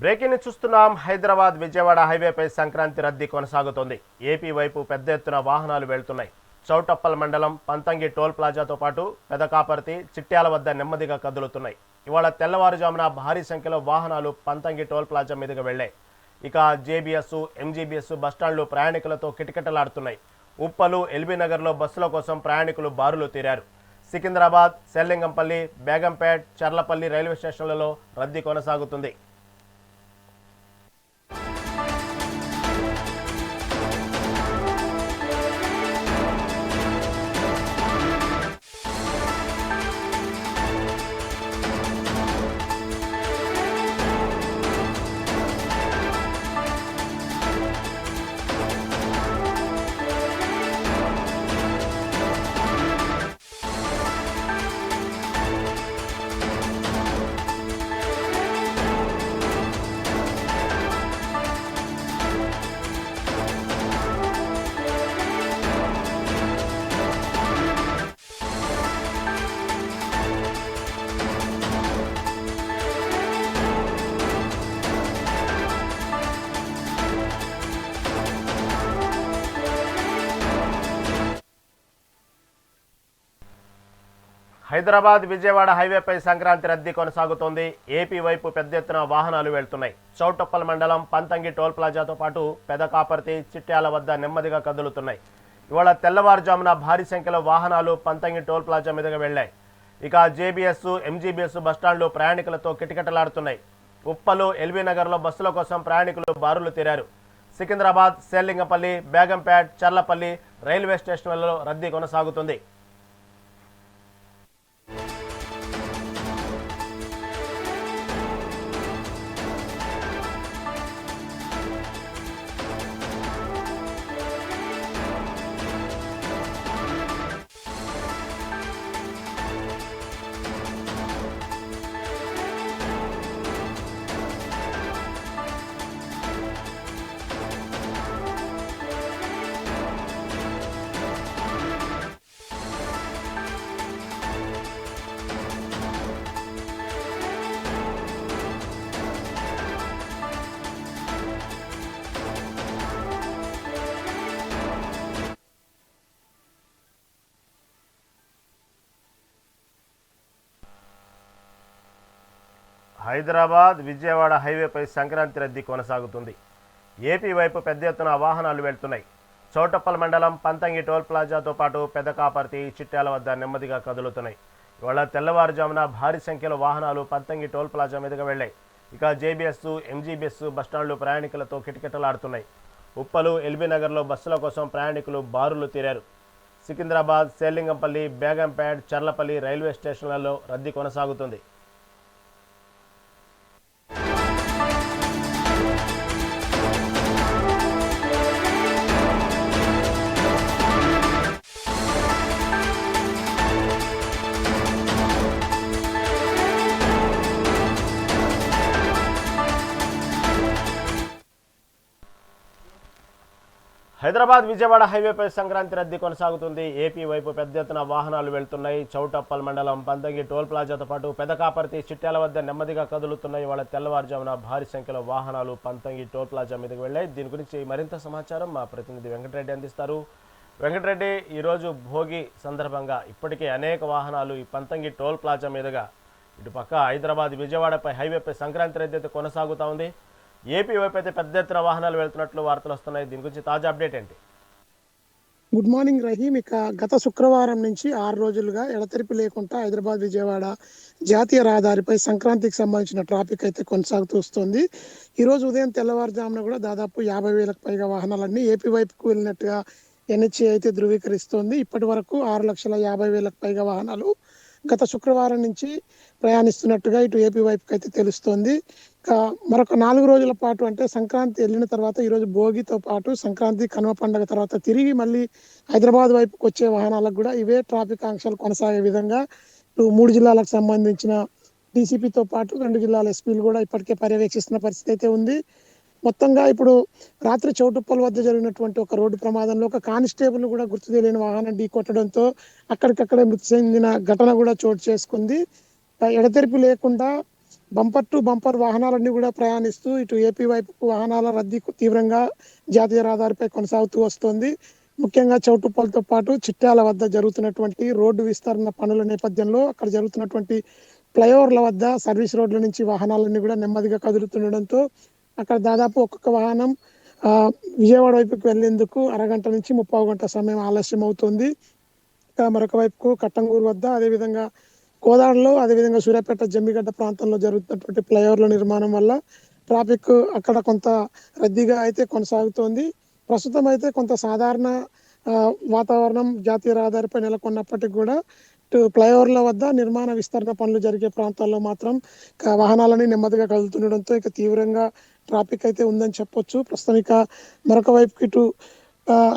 Breaking చూస్తున్నాం. హైదరాబాద్ విజయవాడ హైవేపై సంక్రాంతి రద్దీ కొనసాగుతోంది. ఏపీ వైపు పెద్ద ఎత్తున వాహనాలు వెళ్తున్నాయి. చౌటప్పల్ మండలం పంతంగి టోల్ ప్లాజాతో పాటు పెదకాపర్తి చిట్యాల వద్ద నెమ్మదిగా కదులుతున్నాయి. ఇవాళ తెల్లవారుజామున భారీ సంఖ్యలో వాహనాలు పంతంగి టోల్ ప్లాజా మీదుగా వెళ్ళాయి ఇక జేబీఎస్ ఎంజీబీఎస్ బస్టాండ్లు ప్రయాణికులతో కిటకిటలాడుతున్నాయి. ఉప్పలు ఎల్బీ నగర్లో బస్సుల కోసం ప్రయాణికులు బారులు తీరారు. సికింద్రాబాద్ సెల్లింగంపల్లి బేగంపేట్ చర్లపల్లి రైల్వే స్టేషన్లలో రద్దీ కొనసాగుతుంది. హైదరాబాద్ విజయవాడ హైవేపై సంక్రాంతి రద్దీ కొనసాగుతోంది. ఏపీ వైపు పెద్ద ఎత్తున వాహనాలు వెళ్తున్నాయి. చౌటప్పల్ మండలం పంతంగి టోల్ ప్లాజాతో పాటు పెదకాపర్తి చిట్యాల వద్ద నెమ్మదిగా కదులుతున్నాయి. ఇవాళ తెల్లవారుజామున భారీ సంఖ్యలో వాహనాలు పంతంగి టోల్ ప్లాజా మీదుగా వెళ్ళాయి ఇక జేబీఎస్ ఎంజీబీఎస్ బస్టాండ్లు ప్రయాణికులతో కిటకిటలాడుతున్నాయి. ఉప్పలు ఎల్బీ నగర్లో బస్సుల కోసం ప్రయాణికులు బారులు తీరారు. సికింద్రాబాద్ సేలింగపల్లి బేగంపేట్ చర్లపల్లి రైల్వే స్టేషన్లలో రద్దీ కొనసాగుతుంది. హైదరాబాద్ విజయవాడ హైవేపై సంక్రాంతి రద్దీ కొనసాగుతుంది. ఏపీ వైపు పెద్ద ఎత్తున వాహనాలు వెళ్తున్నాయి. చౌటప్పల్ మండలం పంతంగి టోల్ ప్లాజాతో పాటు పెదకాపర్తి చిట్టాల వద్ద నెమ్మదిగా కదులుతున్నాయి. ఇవాళ తెల్లవారుజామున భారీ సంఖ్యలో వాహనాలు పంతంగి టోల్ ప్లాజా మీదుగా వెళ్ళాయి. ఇక జేబీఎస్ ఎంజీబీఎస్ బస్టాండ్లు ప్రయాణికులతో కిటకిటలాడుతున్నాయి. ఉప్పలు ఎల్బీ నగర్లో బస్సుల కోసం ప్రయాణికులు బారులు తీరారు. సికింద్రాబాద్ సేలింగంపల్లి బేగంపేట్ చర్లపల్లి రైల్వే స్టేషన్లలో రద్దీ కొనసాగుతుంది. హైదరాబాద్ విజయవాడ హైవేపై సంక్రాంతి రద్దీ కొనసాగుతుంది. ఏపీ వైపు పెద్ద ఎత్తున వాహనాలు వెళ్తున్నాయి. చౌటప్పల్ మండలం పంతంగి టోల్ ప్లాజాతో పాటు పెదకాపర్తి చిట్యాల వద్ద నెమ్మదిగా కదులుతున్నాయి. వాళ్ళ తెల్లవారుజామున భారీ సంఖ్యలో వాహనాలు పంతంగి టోల్ ప్లాజా మీదకి వెళ్ళాయి. దీని గురించి మరింత సమాచారం మా ప్రతినిధి వెంకటరెడ్డి అందిస్తారు. వెంకటరెడ్డి ఈరోజు భోగి సందర్భంగా ఇప్పటికే అనేక వాహనాలు ఈ పంతంగి టోల్ ప్లాజా మీదుగా ఇటు పక్క హైదరాబాద్ విజయవాడపై హైవేపై సంక్రాంతి రద్దీ కొనసాగుతూ ఉంది. ఏపీ వైపు అయితే పెద్ద ఎత్తున వాహనాలు వెళ్తున్నట్లు వార్తలు వస్తున్నాయి. దీని గురించి తాజా అప్డేట్ ఏంటి? గుడ్ మార్నింగ్ రహీం ఇక గత శుక్రవారం నుంచి ఆరు రోజులుగా ఎడతెరిపి లేకుండా హైదరాబాద్ విజయవాడ జాతీయ రహదారిపై సంక్రాంతికి సంబంధించిన ట్రాఫిక్ అయితే కొనసాగుతూ వస్తుంది. ఈ రోజు ఉదయం తెల్లవారుజామున కూడా దాదాపు యాభై వేలకు పైగా వాహనాలన్నీ ఏపీ వైపుకు వెళ్ళినట్టుగా ఎన్హెచ్ఏ అయితే ధృవీకరిస్తోంది. ఇప్పటి వరకు ఆరు లక్షల యాభై వేలకు పైగా వాహనాలు గత శుక్రవారం నుంచి ప్రయాణిస్తున్నట్టుగా ఇటు ఏపీ వైపుకి అయితే తెలుస్తోంది. మరొక నాలుగు రోజుల పాటు అంటే సంక్రాంతి వెళ్ళిన తర్వాత ఈరోజు భోగితో పాటు సంక్రాంతి కనుమ పండుగ తర్వాత తిరిగి మళ్ళీ హైదరాబాద్ వైపుకి వచ్చే వాహనాలకు కూడా ఇవే ట్రాఫిక్ ఆంక్షలు కొనసాగే విధంగా మూడు జిల్లాలకు సంబంధించిన డీసీపీతో పాటు రెండు జిల్లాల ఎస్పీలు కూడా ఇప్పటికే పర్యవేక్షిస్తున్న పరిస్థితి అయితే ఉంది. మొత్తంగా ఇప్పుడు రాత్రి చౌటుప్పల్ వద్ద జరిగినటువంటి ఒక రోడ్డు ప్రమాదంలో ఒక కానిస్టేబుల్ కూడా గుర్తు తెలియని వాహనం ఢీ కొట్టడంతో అక్కడికక్కడే మృతి చెందిన ఘటన కూడా చోటు చేసుకుంది. ఎడతెరిపి లేకుండా బంపర్ టు బంపర్ వాహనాలన్నీ కూడా ప్రయాణిస్తూ ఇటు ఏపీ వైపుకు వాహనాల రద్దీ తీవ్రంగా జాతీయ రహదారిపై కొనసాగుతూ వస్తోంది. ముఖ్యంగా చౌటుప్పలతో పాటు చిట్టాల వద్ద జరుగుతున్నటువంటి రోడ్డు విస్తరణ పనుల నేపథ్యంలో అక్కడ జరుగుతున్నటువంటి ఫ్లైఓవర్ల వద్ద సర్వీస్ రోడ్ల నుంచి వాహనాలన్నీ కూడా నెమ్మదిగా కదులుతుండడంతో అక్కడ దాదాపు ఒక్కొక్క వాహనం విజయవాడ వైపుకి వెళ్ళేందుకు అరగంట నుంచి ముప్పావు గంట సమయం ఆలస్యం అవుతుంది మరొక వైపుకు కట్టంగూరు వద్ద అదేవిధంగా కోదాడలో అదేవిధంగా సూర్యాపేట జమ్మిగడ్డ ప్రాంతంలో జరుగుతున్నటువంటి ఫ్లైఓవర్ల నిర్మాణం వల్ల ట్రాఫిక్ అక్కడ కొంత రద్దీగా అయితే కొనసాగుతోంది. ప్రస్తుతం అయితే కొంత సాధారణ వాతావరణం జాతీయ రహదారిపై నెలకొన్నప్పటికీ కూడా ఫ్లైఓవర్ల వద్ద నిర్మాణ విస్తరణ పనులు జరిగే ప్రాంతాల్లో మాత్రం వాహనాలని నెమ్మదిగా కదులుతుండడంతో ఇక తీవ్రంగా ట్రాఫిక్ అయితే ఉందని చెప్పొచ్చు. ప్రస్తుతం ఇక మరొక వైపుకి ఇటు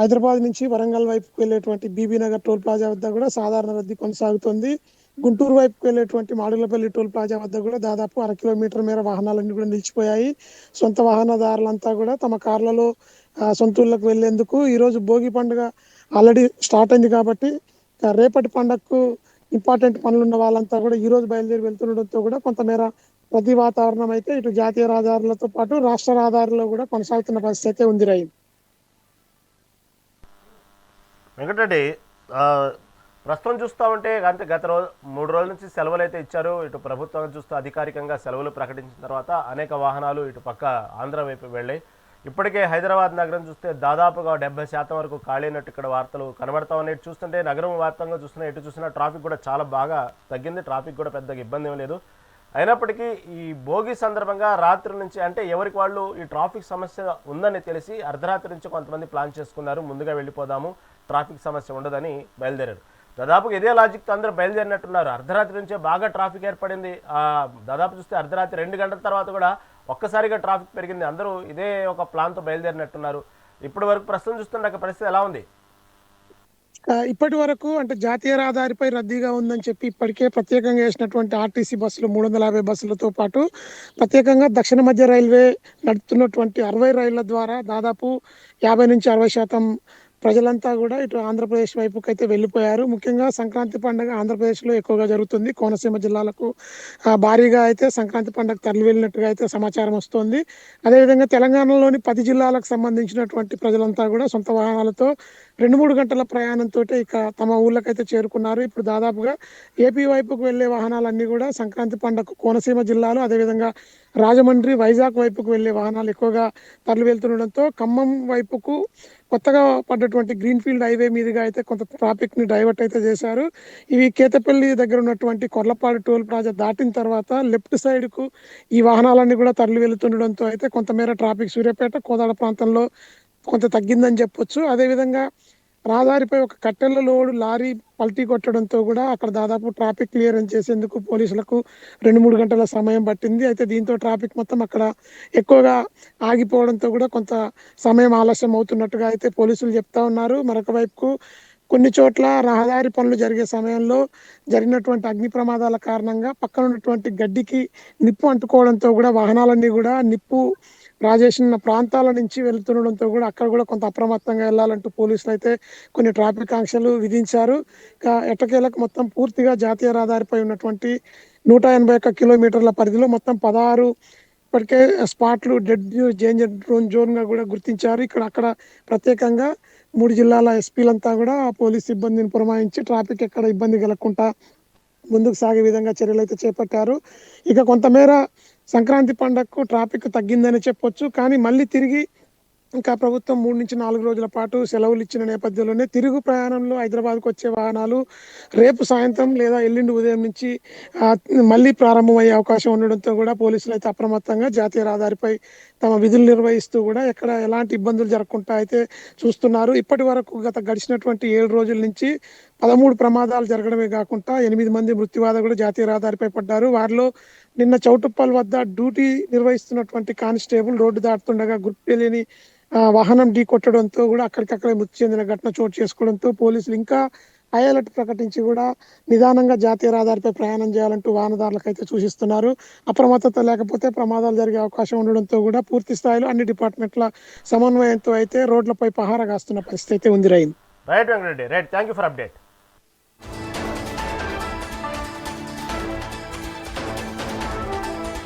హైదరాబాద్ నుంచి వరంగల్ వైపుకి వెళ్ళేటువంటి బీబీ నగర్ టోల్ ప్లాజా వద్ద కూడా సాధారణ రద్దీ కొనసాగుతుంది. గుంటూరు వైపు వెళ్ళేటువంటి మాడుగులపల్లి టోల్ ప్లాజా వద్ద కూడా దాదాపు అర కిలోమీటర్ మేర వాహనాలన్నీ కూడా నిలిచిపోయాయి. సొంత వాహనదారులంతా కూడా తమ కార్లలో సొంత ఊళ్ళకు వెళ్ళేందుకు ఈ రోజు భోగి పండుగ ఆల్రెడీ స్టార్ట్ అయింది కాబట్టి రేపటి పండగకు ఇంపార్టెంట్ పనులున్న వాళ్ళంతా కూడా ఈ రోజు బయలుదేరి వెళ్తుండడంతో కూడా కొంతమేర ప్రతి వాతావరణం అయితే ఇటు జాతీయ రహదారులతో పాటు రాష్ట్ర రహదారుల్లో కూడా కొనసాగుతున్న పరిస్థితి అయితే ఉంది రై వెంకటరెడ్డి ప్రస్తుతం చూస్తామంటే ఉంటే అంతే గత రోజు మూడు రోజుల నుంచి సెలవులు అయితే ఇచ్చారు. ఇటు ప్రభుత్వం చూస్తే అధికారికంగా సెలవులు ప్రకటించిన తర్వాత అనేక వాహనాలు ఇటు పక్క ఆంధ్ర వైపు వెళ్ళాయి. ఇప్పటికే హైదరాబాద్ నగరం చూస్తే దాదాపుగా డెబ్బై శాతం వరకు ఖాళీ అయినట్టు ఇక్కడ వార్తలు కనబడతా ఉన్నాయి. చూస్తుంటే నగరం వ్యాప్తంగా చూస్తున్నా ఎటు చూసినా ట్రాఫిక్ కూడా చాలా బాగా తగ్గింది. ట్రాఫిక్ కూడా పెద్దగా ఇబ్బంది ఏం లేదు. అయినప్పటికీ ఈ భోగి సందర్భంగా రాత్రి నుంచి అంటే ఎవరికి వాళ్ళు ఈ ట్రాఫిక్ సమస్య ఉందని తెలిసి అర్ధరాత్రి నుంచి కొంతమంది ప్లాన్ చేసుకున్నారు. ముందుగా వెళ్ళిపోదాము ట్రాఫిక్ సమస్య ఉండదని బయలుదేరారు. దాదాపుగా ఇదే లాజిక్తో అందరూ బయలుదేరినట్టున్నారు. అర్ధరాత్రి నుంచే బాగా ట్రాఫిక్ ఏర్పడింది. దాదాపు చూస్తే అర్ధరాత్రి రెండు గంటల తర్వాత కూడా ఒక్కసారిగా ట్రాఫిక్ పెరిగింది. అందరూ ఇదే ఒక ప్లాన్తో బయలుదేరినట్టున్నారు. ఇప్పటి వరకు ప్రస్తుతం చూస్తున్న పరిస్థితి ఎలా ఉంది? ఇప్పటి వరకు అంటే జాతీయ రహదారిపై రద్దీగా ఉందని చెప్పి ఇప్పటికే ప్రత్యేకంగా వేసినటువంటి ఆర్టీసీ బస్సులు మూడు వందల యాభై బస్సులతో పాటు ప్రత్యేకంగా దక్షిణ మధ్య రైల్వే నడుపుతున్నటువంటి అరవై రైళ్ళ ద్వారా దాదాపు యాభై నుంచి అరవై శాతం ప్రజలంతా కూడా ఇటు ఆంధ్రప్రదేశ్ వైపుకి అయితే వెళ్ళిపోయారు. ముఖ్యంగా సంక్రాంతి పండుగ ఆంధ్రప్రదేశ్లో ఎక్కువగా జరుగుతుంది. కోనసీమ జిల్లాలకు భారీగా అయితే సంక్రాంతి పండుగ తరలి వెళ్ళినట్టుగా అయితే సమాచారం వస్తోంది. అదేవిధంగా తెలంగాణలోని పది జిల్లాలకు సంబంధించినటువంటి ప్రజలంతా కూడా సొంత వాహనాలతో రెండు మూడు గంటల ప్రయాణంతో ఇక తమ ఊళ్ళకైతే చేరుకున్నారు. ఇప్పుడు దాదాపుగా ఏపీ వైపుకు వెళ్ళే వాహనాలన్నీ కూడా సంక్రాంతి పండుగ కోనసీమ జిల్లాలో అదేవిధంగా రాజమండ్రి వైజాగ్ వైపుకు వెళ్ళే వాహనాలు ఎక్కువగా తరలి వెళ్తుండడంతో ఖమ్మం వైపుకు కొత్తగా పడ్డటువంటి గ్రీన్ ఫీల్డ్ హైవే మీదుగా అయితే కొంత ట్రాఫిక్ని డైవర్ట్ అయితే చేశారు. ఇవి కేతపల్లి దగ్గర ఉన్నటువంటి కొర్లపాడు టోల్ ప్లాజా దాటిన తర్వాత లెఫ్ట్ సైడ్కు ఈ వాహనాలన్నీ కూడా తరలి వెళుతుండడంతో అయితే కొంతమేర ట్రాఫిక్ సూర్యాపేట కోదాడ ప్రాంతంలో కొంత తగ్గిందని చెప్పొచ్చు. అదేవిధంగా రహదారిపై ఒక కట్టెల లోడు లారీ పల్టీ కొట్టడంతో కూడా అక్కడ దాదాపు ట్రాఫిక్ క్లియరెన్స్ చేసేందుకు పోలీసులకు రెండు మూడు గంటల సమయం పట్టింది. అయితే దీంతో ట్రాఫిక్ మొత్తం అక్కడ ఎక్కువగా ఆగిపోవడంతో కూడా కొంత సమయం ఆలస్యం అవుతున్నట్టుగా అయితే పోలీసులు చెప్తా ఉన్నారు. మరొక వైపుకు కొన్ని చోట్ల రహదారి పనులు జరిగే సమయంలో జరిగినటువంటి అగ్ని ప్రమాదాల కారణంగా పక్కన ఉన్నటువంటి గడ్డికి నిప్పు అంటుకోవడంతో కూడా వాహనాలన్నీ కూడా నిప్పు రాజేసిన ప్రాంతాల నుంచి వెళ్తుండడంతో కూడా అక్కడ కూడా కొంత అప్రమత్తంగా వెళ్ళాలంటూ పోలీసులు అయితే కొన్ని ట్రాఫిక్ ఆంక్షలు విధించారు. ఇంకా ఎట్టకేలకు మొత్తం పూర్తిగా జాతీయ రహదారిపై ఉన్నటువంటి నూట ఎనభై ఒక్క కిలోమీటర్ల పరిధిలో మొత్తం పదహారు ఇప్పటికే స్పాట్లు డెడ్ డేంజర్ జోన్ జోన్గా కూడా గుర్తించారు. ఇక్కడ అక్కడ ప్రత్యేకంగా మూడు జిల్లాల ఎస్పీలంతా కూడా పోలీస్ సిబ్బందిని పురమాయించి ట్రాఫిక్ ఎక్కడ ఇబ్బంది కలగకుండా ముందుకు సాగే విధంగా చర్యలు అయితే చేపట్టారు. ఇక కొంతమేర సంక్రాంతి పండగకు ట్రాఫిక్ తగ్గిందని చెప్పొచ్చు కానీ మళ్ళీ తిరిగి ఇంకా ప్రభుత్వం మూడు నుంచి నాలుగు రోజుల పాటు సెలవులు ఇచ్చిన నేపథ్యంలోనే తిరుగు ప్రయాణంలో హైదరాబాద్కు వచ్చే వాహనాలు రేపు సాయంత్రం లేదా ఎల్లుండి ఉదయం నుంచి మళ్ళీ ప్రారంభమయ్యే అవకాశం ఉండడంతో కూడా పోలీసులు అయితే అప్రమత్తంగా జాతీయ రహదారిపై తమ విధులు నిర్వహిస్తూ కూడా ఎక్కడ ఎలాంటి ఇబ్బందులు జరగకుండా అయితే చూస్తున్నారు. ఇప్పటి వరకు గత గడిచినటువంటి ఏడు రోజుల నుంచి పదమూడు ప్రమాదాలు జరగడమే కాకుండా ఎనిమిది మంది మృత్యువాత కూడా జాతీయ రహదారిపై పడ్డారు. వారిలో నిన్న చౌటుప్పల్ వద్ద డ్యూటీ నిర్వహిస్తున్నటువంటి కానిస్టేబుల్ రోడ్డు దాటుతుండగా గుర్తు తెలియని వాహనం ఢీ కొట్టడంతో కూడా అక్కడికక్కడే మృతి చెందిన ఘటన చోటు చేసుకోవడంతో పోలీసులు ఇంకా హై అలర్ట్ ప్రకటించి కూడా నిదానంగా జాతీయ రహదారిపై ప్రయాణం చేయాలంటూ వాహనదారులకు అయితే సూచిస్తున్నారు. అప్రమత్తత లేకపోతే ప్రమాదాలు జరిగే అవకాశం ఉండడంతో కూడా పూర్తి స్థాయిలో అన్ని డిపార్ట్మెంట్ల సమన్వయంతో అయితే రోడ్లపై పహారా కాస్తున్న పరిస్థితి అయితే ఉంది rain right Venkatareddy right. Thank you for update.